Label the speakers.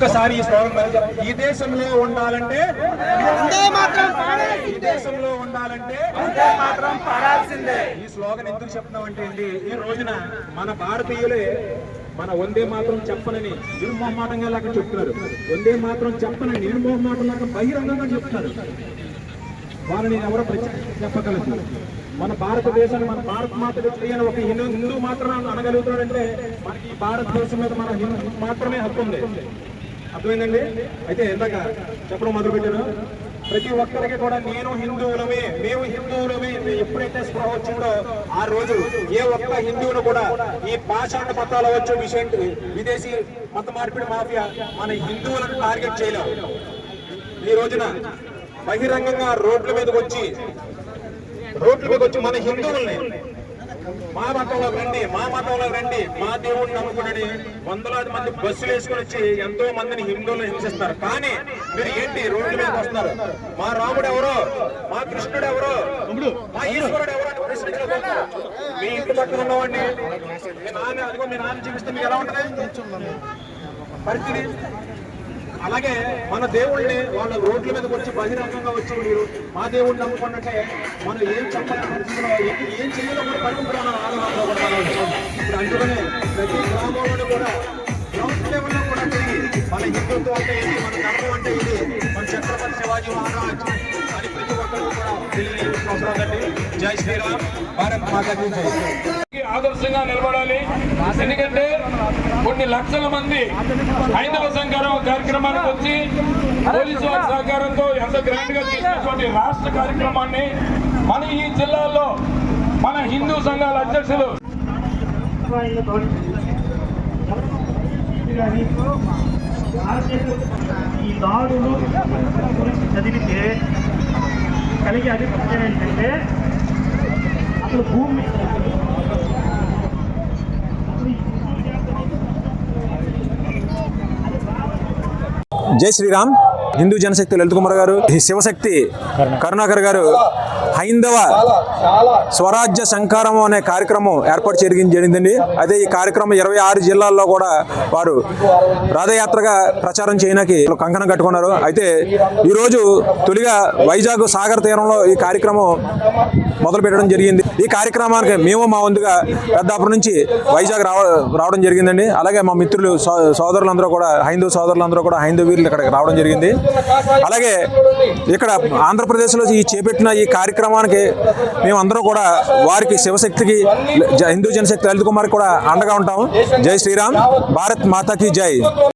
Speaker 1: ఒక్కసారి ఈ స్లోగన్. ఈ దేశంలో ఉండాలంటే ఈ దేశంలో ఉండాలంటే
Speaker 2: మాత్రం పాడాల్సిందే.
Speaker 1: ఈ స్లోగన్ ఎందుకు చెప్తున్నామంటే అండి ఈ రోజున మన భారతీయులే మన వందే మాత్రం చెప్పనని నిర్మోహమాటంగా లాగా చెప్తున్నారు. వందే మాత్రం చెప్పనని నిర్మోహమాటం లాగా బహిరంగంగా చెప్తున్నారు. వాళ్ళని ఎవరో చెప్పగలరు? మన భారతదేశాన్ని మన భారత మాతకు తెలియని ఒక హిందూ హిందూ మాత్రం అనగలుగుతాడంటే మనకి భారతదేశం మీద మన హిందూ మాత్రమే హక్కు ఉంది. అర్థమైందండి? అయితే ఎందాక చెప్పడం మొదలు పెట్టాను ప్రతి ఒక్కరికి కూడా నేను హిందువులమే మేము హిందువులమే ఎప్పుడైతే స్పృహ వచ్చిందో ఆ రోజు ఏ ఒక్క హిందువును కూడా ఈ పాషాణ మతాల వచ్చే విషయం విదేశీ మత మార్పిడి మాఫియా మన హిందువులను టార్గెట్ చేయలేము ఈ రోజున బహిరంగంగా రోడ్ల మీదకి వచ్చి రోడ్ల మీదకి వచ్చి మన హిందువుల్ని మా మతంలోకి రండి మా మతంలోకి రండి. మా దేవుడిని నమ్ముకుని వందలాది మంది బస్సులు వేసుకుని వచ్చి ఎంతో మందిని హిందువులు హింసిస్తారు. కానీ మీరు ఏంటి? రోడ్ల మీద వస్తున్నారు. మా రాముడు ఎవరో? మా కృష్ణుడు ఎవరో? మా ఈశ్వరుడు ఎవరో అని మీ ఇంటి పక్కన ఉన్నవాడిని? మీ నాన్న అదిగో మీ నాన్న చూపిస్తే మీకు ఎలా ఉంటుంది? పరిస్థితి? అలాగే మన దేవుణ్ణి వాళ్ళ రోడ్ల మీదకి వచ్చి బహిరంగంగా వచ్చి మీరు మా దేవుడిని నమ్ముకున్నట్టే మనం ఏం చెప్పాలి పరిస్థితిలో ఏం- చేయాలో కూడా పడుకుంటున్నాం ఆలోచనలో కూడా ఇప్పుడు అందుకనే ప్రతి గ్రామంలో కూడా గ్రౌండ్ లెవెల్లో కూడా తిరిగి మన హిందుత్వం అంటే ఇది మన ధర్మం అంటే ఇది మన ఛత్రపతి శివాజీ మహారాజ్ అని ప్రతి ఒక్కరు కూడా తెలియని అవసరం జై శ్రీరామ్. భారత్ మాతాకి
Speaker 3: ఆదర్శంగా నిలబడాలి. ఎందుకంటే లక్షల మంది హైందవ సంఘం కార్యక్రమానికి వచ్చి పోలీసు వారి సహకారంతో ఎంత గ్రాండ్గా చేసినటువంటి రాష్ట్ర కార్యక్రమాన్ని మన ఈ జిల్లాలో మన హిందూ సంఘాల అధ్యక్షులు
Speaker 4: ఈ దాడులు గురించి చదివితే కలిగే అభిప్రాయం ఏంటంటే అసలు భూమి
Speaker 5: జై శ్రీరామ్ హిందూ జనశక్తి లలిత్ కుమార్ గారు శివశక్తి కరుణాకర్ గారు హైందవ స్వరాజ్య సంకారం అనే కార్యక్రమం ఏర్పాటు చేయడం జరిగిందండి. అదే ఈ కార్యక్రమం ఇరవై ఆరు జిల్లాల్లో కూడా వారు రథయాత్రగా ప్రచారం చేయడానికి కంకణం కట్టుకున్నారు. అయితే ఈరోజు తొలిగా వైజాగ్ సాగర్ తీరంలో ఈ కార్యక్రమం మొదలు పెట్టడం జరిగింది. ఈ కార్యక్రమానికి మేము మా వంతుగా పెద్దాపురం నుంచి వైజాగ్ రావ రావడం జరిగిందండి. అలాగే మా మిత్రులు సో సోదరులందరూ కూడా హైందవ సోదరులందరూ కూడా హైందవ వీరులు ఇక్కడికి రావడం జరిగింది. అలాగే ఇక్కడ ఆంధ్రప్రదేశ్లో ఈ చేపట్టిన ఈ కార్యక్రమానికి మేమందరం కూడా వారికి శివశక్తికి జ- హిందూ జనశక్తి లలిత్ కుమార్ కూడా అండగా ఉంటాము. జై శ్రీరామ్. భారత్ మాతాకి జై.